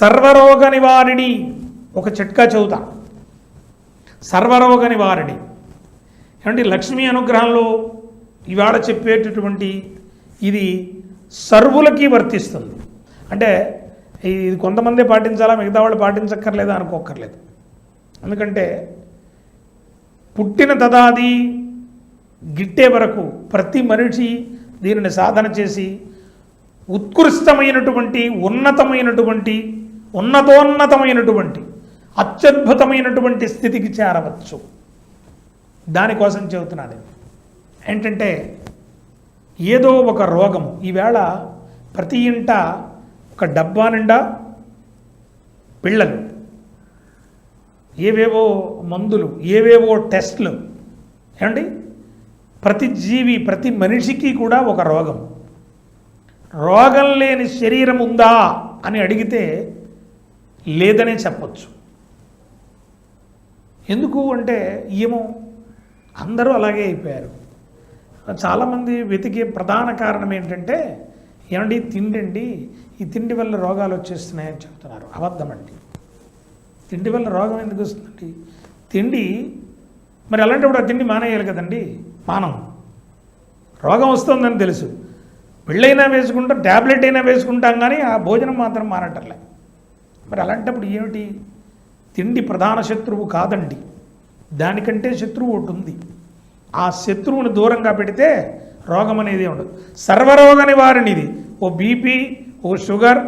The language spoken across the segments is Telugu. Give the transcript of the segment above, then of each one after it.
సర్వరోగ నివారిణి ఒక చిట్కా చెబుతా. సర్వరోగ నివారిణి. ఏమంటే లక్ష్మీ అనుగ్రహంలో ఇవాళ చెప్పేటటువంటి ఇది సర్వులకి వర్తిస్తుంది. అంటే ఇది కొంతమందే పాటించాలా మిగతా వాళ్ళు పాటించక్కర్లేదా అనుకోక్కర్లేదు. ఎందుకంటే పుట్టిన తదాది గిట్టే వరకు ప్రతి మనిషి దీనిని సాధన చేసి ఉత్కృష్టమైనటువంటి ఉన్నతమైనటువంటి ఉన్నతోన్నతమైనటువంటి అత్యద్భుతమైనటువంటి స్థితికి చేరవచ్చు. దానికోసం చెబుతున్నాను ఏంటంటే ఏదో ఒక రోగం ఈవేళ ప్రతి ఇంట ఒక డబ్బా నిండా పిల్లలు ఏవేవో మందులు ఏవేవో టెస్ట్లు ఏమండి? ప్రతి జీవి ప్రతి మనిషికి కూడా ఒక రోగం. రోగం లేని శరీరం ఉందా అని అడిగితే లేదనే చెప్పచ్చు. ఎందుకు అంటే ఏమో అందరూ అలాగే అయిపోయారు. చాలామంది వెతికే ప్రధాన కారణం ఏంటంటే ఏమండి తిండండి ఈ తిండి వల్ల రోగాలు వచ్చేస్తున్నాయని చెప్తున్నారు. అబద్ధమండి తిండి వల్ల రోగం ఎందుకు వస్తుందండి? తిండి మరి అలాంటప్పుడు ఆ తిండి మానేయాలి కదండి? మానం. రోగం వస్తుందని తెలుసు. పెళ్ళైనా వేసుకుంటాం ట్యాబ్లెట్ అయినా వేసుకుంటాం కానీ ఆ భోజనం మాత్రం మానటర్లే మరి అలాంటప్పుడు ఏమిటి? తిండి ప్రధాన శత్రువు కాదండి. దానికంటే శత్రువు ఒకటి ఉంది. ఆ శత్రువుని దూరంగా పెడితే రోగం అనేది ఉండదు. సర్వరోగ నివారణిది ఓ బీపీ ఓ షుగర్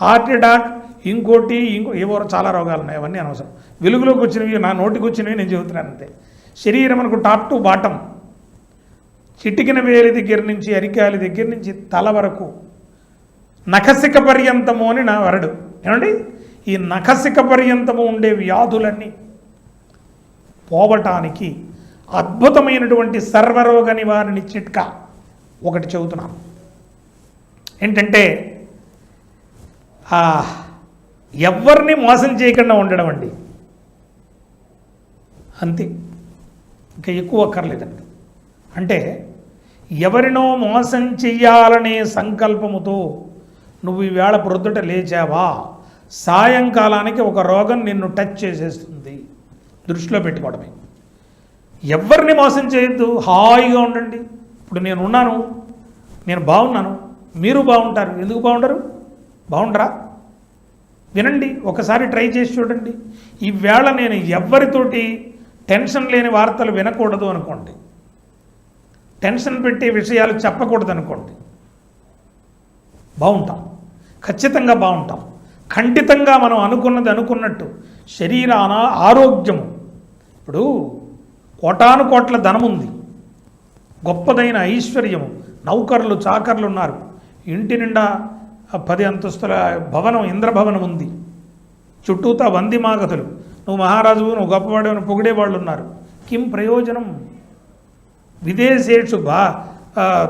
హార్ట్ అటాక్ ఇంకోటి ఇంకో ఏవో చాలా రోగాలు ఉన్నాయి. అవన్నీ అనవసరం. వెలుగులోకి వచ్చినవి నా నోటికి వచ్చినవి నేను చెబుతున్నాను అంతే. శరీరం మనకు టాప్ టు బాటం చిటికిన వేలి దగ్గర నుంచి అరికాయల దగ్గర నుంచి తల వరకు నఖసిక పర్యంతము అని నా వరడు. ఏమండి? ఈ నఖసిక పర్యంతము ఉండే వ్యాధులన్నీ పోవటానికి అద్భుతమైనటువంటి సర్వరోగ నివారణ చిట్కా ఒకటి చెబుతున్నాను. ఏంటంటే ఎవరిని మోసం చేయకుండా ఉండడం అండి. అంతే. ఇంకా ఎక్కువ అక్కర్లేదండి. అంటే ఎవరినో మోసం చెయ్యాలనే సంకల్పముతో నువ్వు ఈవేళ ప్రొద్దుట లేచావా? సాయంకాలానికి ఒక రోగం నిన్ను టచ్ చేసేస్తుంది. దృష్టిలో పెట్టుకోవడమే. ఎవరిని మోసం చేయొద్దు. హాయిగా ఉండండి. ఇప్పుడు నేను ఉన్నాను. నేను బాగున్నాను. మీరు బాగుంటారు. ఎందుకు బాగుంటారు బాగుండరా? వినండి. ఒకసారి ట్రై చేసి చూడండి. ఈవేళ నేను ఎవరితోటి టెన్షన్ లేని వార్తలు వినకూడదు అనుకోండి. టెన్షన్ పెట్టే విషయాలు చెప్పకూడదు అనుకోండి. బాగుంటాం. ఖచ్చితంగా బాగుంటాం. ఖండితంగా మనం అనుకున్నది అనుకున్నట్టు శరీర ఆరోగ్యము. ఇప్పుడు కోటాను కోట్ల ధనం ఉంది గొప్పదైన ఐశ్వర్యము. నౌకర్లు చాకర్లు ఉన్నారు. ఇంటి నిండా పది అంతస్తుల భవనం ఇంద్రభవనం ఉంది. చుట్టూతా వంది మాగతులు నువ్వు మహారాజువు నువ్వు గొప్పవాడు అని పొగిడేవాళ్ళు ఉన్నారు కిం ప్రయోజనం? విదేశేషు బా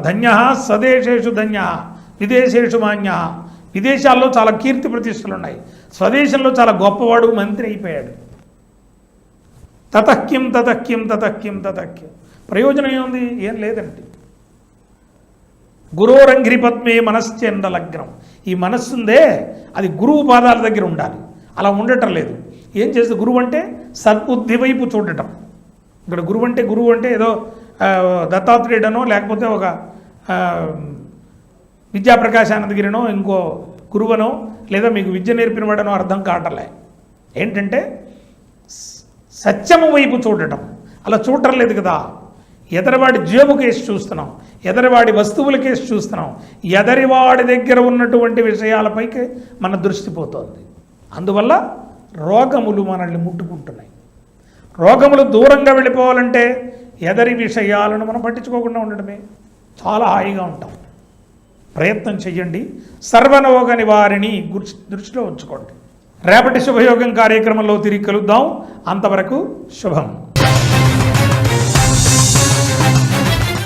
ధన్య స్వదేశేషు ధన్య విదేశేషు మాన్య. విదేశాల్లో చాలా కీర్తి ప్రతిష్టలు ఉన్నాయి. స్వదేశంలో చాలా గొప్పవాడు మంత్రి అయిపోయాడు. తతక్యం తతక్యం తతక్యం తతక్యం ప్రయోజనం ఏముంది? ఏం లేదండి. గురోరంఘ్రి పద్మే మనశ్చంద లగ్నం ఈ మనస్సుందే అది గురువు పాదాల దగ్గర ఉండాలి. అలా ఉండటం లేదు. ఏం చేస్తే గురువు అంటే సద్బుద్ధి వైపు చూడటం. ఇక్కడ గురువు అంటే గురువు అంటే ఏదో దత్తాత్రేయుడనో లేకపోతే ఒక ఆ, విద్యాప్రకాశానందగిరినో ఇంకో గురువనో లేదా మీకు విద్య నేర్పిన వాడనో అర్థం కావటలే. ఏంటంటే సత్యము వైపు చూడటం. అలా చూడటం లేదు కదా. ఎదరివాడి జేబు కేసు చూస్తున్నాం. ఎదరివాడి వస్తువుల కేసు చూస్తున్నాం. ఎదరివాడి దగ్గర ఉన్నటువంటి విషయాలపైకి మన దృష్టి పోతోంది. అందువల్ల రోగములు మనల్ని ముట్టుకుంటున్నాయి. రోగములు దూరంగా వెళ్ళిపోవాలంటే ఎదరి విషయాలను మనం పట్టించుకోకుండా ఉండడమే చాలా హాయిగా ఉంటాం. ప్రయత్నం చెయ్యండి. సర్వనోగ నివారిణి దృష్టిలో ఉంచుకోండి. రేపటి శుభయోగం కార్యక్రమంలో తిరిగి కలుద్దాం. అంతవరకు శుభం.